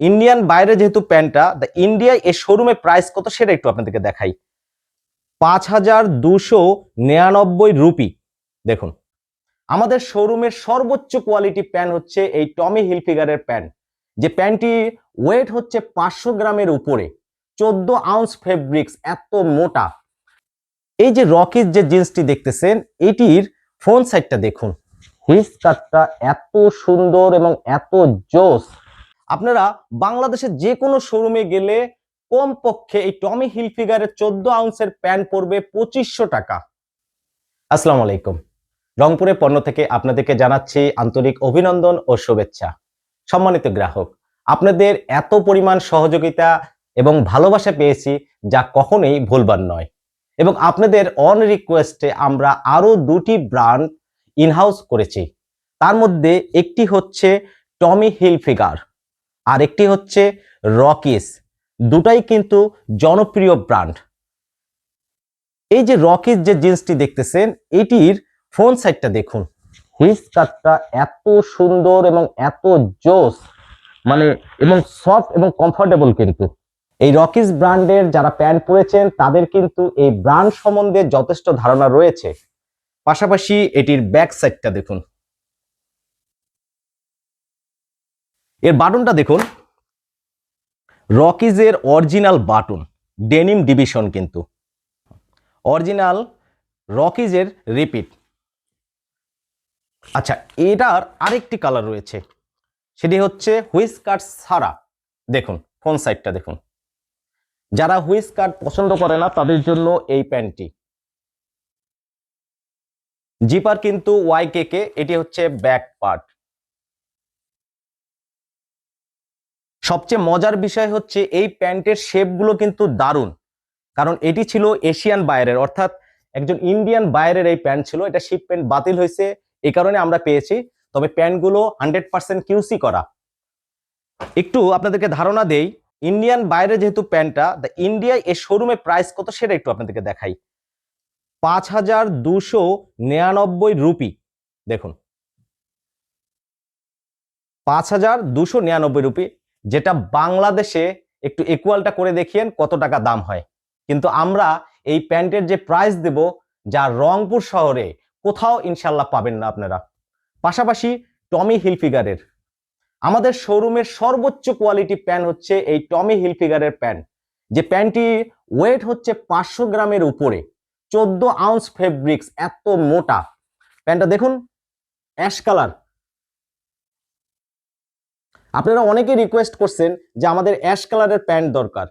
Indian বাইরে যেহেতু প্যান্টটা দ্য ইন্ডিয়ায় এই শোরুমে প্রাইস কত সেটা একটু আপনাদেরকে দেখাই। পাঁচ হাজার দুশো নিরানব্বই রুপি। দেখুন, আমাদের শোরুমের সর্বোচ্চ কোয়ালিটি প্যান্ট হচ্ছে এই টমি হিলফিগারের প্যান্ট যে প্যান্টটি ওয়েট হচ্ছে পাঁচশো গ্রামের উপরে। চোদ্দ আউন্স ফেব্রিক্স এত মোটা। এই যে রকির যে জিন্সটি দেখতেছেন, এটির ফ্রন্ট সাইডটা দেখুন। হুইস কাটটা এত সুন্দর এবং এত জোস। আপনারা বাংলাদেশের যে কোনো শোরুমে গেলে কমপক্ষে এই টমি হিলফিগারের চোদ্দ আউন্সের প্যান্ট পড়বে পঁচিশশো টাকা। আসসালামু আলাইকুম। রংপুরের পণ্য থেকে আপনাদেরকে জানাচ্ছি আন্তরিক অভিনন্দন ও শুভেচ্ছা। সম্মানিত গ্রাহক, আপনাদের এত পরিমাণ সহযোগিতা এবং ভালোবাসা পেয়েছি যা কখনোই ভুলবার নয়। এবং আপনাদের অন রিকোয়েস্টে আমরা আরও দুটি ব্র্যান্ড ইনহাউস করেছি। তার মধ্যে একটি হচ্ছে টমি হিলফিগার। আর একটি হচ্ছে রকিস। দুটাই কিন্তু জনপ্রিয় ব্র্যান্ড। এই যে রকিস যে জিন্সটি দেখতেছেন, এটির ফ্রন্ট সাইডটা দেখুন। হুইস কাটটা এত সুন্দর এবং এত জোস মানে এবং সফট এবং কমফোর্টেবল কিন্তু। এই রকিস ব্র্যান্ডের যারা প্যান্ট পরেছেন, তাদের কিন্তু এই ব্র্যান্ড সম্বন্ধে যথেষ্ট ধারণা রয়েছে। পাশাপাশি এটির ব্যাক সাইডটা দেখুন। এর বাটনটা দেখুন। রকিজের অরিজিনাল বাটন, ডেনিম ডিভিশন কিন্তু। অরিজিনাল রকিজের রিপিট। আচ্ছা এটার আরেকটি কালার রয়েছে। সেটি হচ্ছে হুইস কাট সারা। দেখুন ফোন সাইডটা দেখুন। যারা হুইস কাট পছন্দ করে না, তাদের জন্য এই প্যান্টটি। জিপার কিন্তু ওয়াই কে, এটি হচ্ছে ব্যাক পার্ট। সবচেয়ে মজার বিষয় হচ্ছে এই প্যান্টের শেপগুলো কিন্তু দারুণ। কারণ এটি ছিল এশিয়ান বায়ারের অর্থাৎ একজন ইন্ডিয়ান বায়ারের এই প্যান্ট ছিল, এটা শিপমেন্ট বাতিল হয়েছে, এই কারণে আমরা পেয়েছি। তবে প্যান্টগুলো হান্ড্রেড পার্সেন্ট কিউসি করা। একটু আপনাদেরকে ধারণা দেই, ইন্ডিয়ান বাইরে যেহেতু প্যান্টটা, দ্য ইন্ডিয়ায় এই শোরুমে প্রাইস কত সেটা একটু আপনাদেরকে দেখাই। পাঁচ হাজার দুশো নিরানব্বই রুপি, দেখুন। পাঁচ হাজার দুশো নিরানব্বই রুপি। যেটা বাংলাদেশে একটু ইকুয়ালটা করে দেখিয়েন কত টাকা দাম হয়। কিন্তু আমরা এই প্যান্টের যে প্রাইস দেব, যা রংপুর শহরে কোথাও ইনশাল্লাহ পাবেন না আপনারা। পাশাপাশি টমি হিলফিগারের আমাদের শোরুমের সর্বোচ্চ কোয়ালিটি প্যান্ট হচ্ছে এই টমি হিলফিগারের প্যান্ট যে প্যান্টটি ওয়েট হচ্ছে পাঁচশো গ্রামের উপরে। চোদ্দ আউন্স ফেব্রিক্স এত মোটা। প্যান্টটা দেখুন অ্যাশ কালার আপনারা অনেকে রিকোয়েস্ট করছেন যে আমাদের অ্যাশ কালারের প্যান্ট দরকার।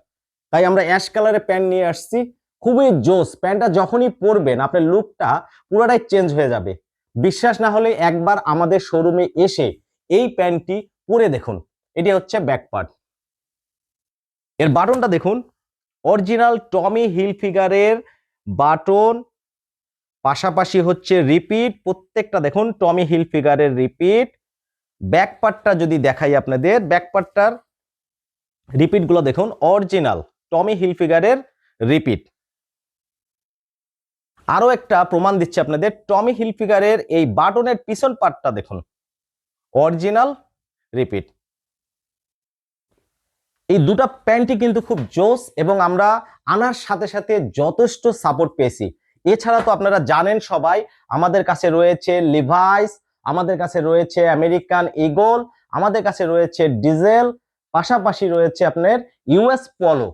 তাই আমরা অ্যাশ কালারের প্যান্ট নিয়ে আসছি। খুবই জোস প্যান্টটা যখনই পরবেন, আপনার লুকটা পুরোটাই চেঞ্জ হয়ে যাবে। বিশ্বাস না হলে একবার আমাদের শোরুমে এসে এই প্যান্টটি পরে দেখুন। এটি হচ্ছে ব্যাক পার্ট এর বাটনটা দেখুন। অরিজিনাল টমি হিল ফিগারের বাটন পাশাপাশি হচ্ছে রিপিট প্রত্যেকটা দেখুন টমি হিল ফিগারের রিপিট ব্যাক পার্টটা যদি দেখাই আপনাদের ব্যাক পার্টটার রিপিটগুলো দেখুন অরিজিনাল টমি হিল ফিগারের রিপিট। আরও একটা প্রমাণ দিচ্ছে আপনাদের টমি হিল ফিগারের এই বাটনের পিছন পার্টটা দেখুন অরিজিনাল রিপিট। এই দুটা প্যান্টই কিন্তু খুব জোস এবং আমরা আনার সাথে সাথে যথেষ্ট সাপোর্ট পেয়েছি। এছাড়া তো আপনারা জানেন সবাই, আমাদের কাছে রয়েছে লিভাইস আমাদের কাছে রয়েছে আমেরিকান ইগল, আমাদের কাছে রয়েছে ডিজেল, পাশাপাশি রয়েছে আপনার ইউএস পলো।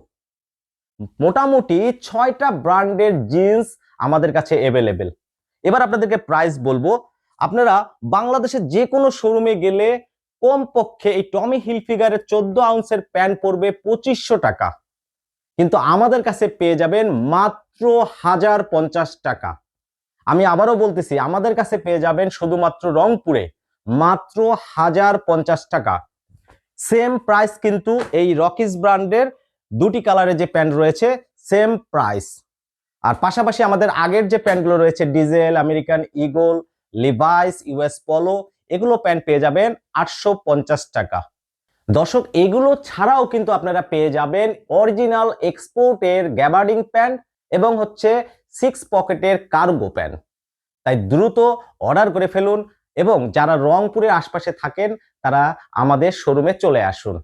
মোটামুটি ছয়টা ব্র্যান্ডের জিন্স আমাদের কাছে অ্যাভেলেবেল এবার আপনাদেরকে প্রাইস বলব। আপনারা বাংলাদেশের যে কোনো শোরুমে গেলে কমপক্ষে এই টমি হিলফিগারের চোদ্দ আউন্সের প্যান্ট পড়বে পঁচিশশো টাকা। কিন্তু আমাদের কাছে পেয়ে যাবেন মাত্র হাজার পঞ্চাশ টাকা। আমি আবারও বলতেছি, আমাদের কাছে পেয়ে যাবেন শুধুমাত্র রংপুরে মাত্র হাজার পঞ্চাশ টাকা। সেম প্রাইস কিন্তু এই রকিস ব্র্যান্ডের দুটি কালারে যে প্যান্ট রয়েছে, সেম প্রাইস। আর পাশাপাশি আমাদের আগের যে প্যান্টগুলো রয়েছে, Diesel, American Eagle, Levi's, US Polo, এগুলো প্যান্ট পেয়ে যাবেন আটশো পঞ্চাশ টাকা। দর্শক, এগুলো ছাড়াও কিন্তু আপনারা পেয়ে যাবেন অরিজিনাল এক্সপোর্টের গ্যাবার্ডিং প্যান্ট এবং হচ্ছে সিক্স পকেটের কার্গো প্যান্ট তাই দ্রুত অর্ডার করে ফেলুন এবং যারা রংপুরের আশপাশে থাকেন, তারা আমাদের শোরুমে চলে আসুন।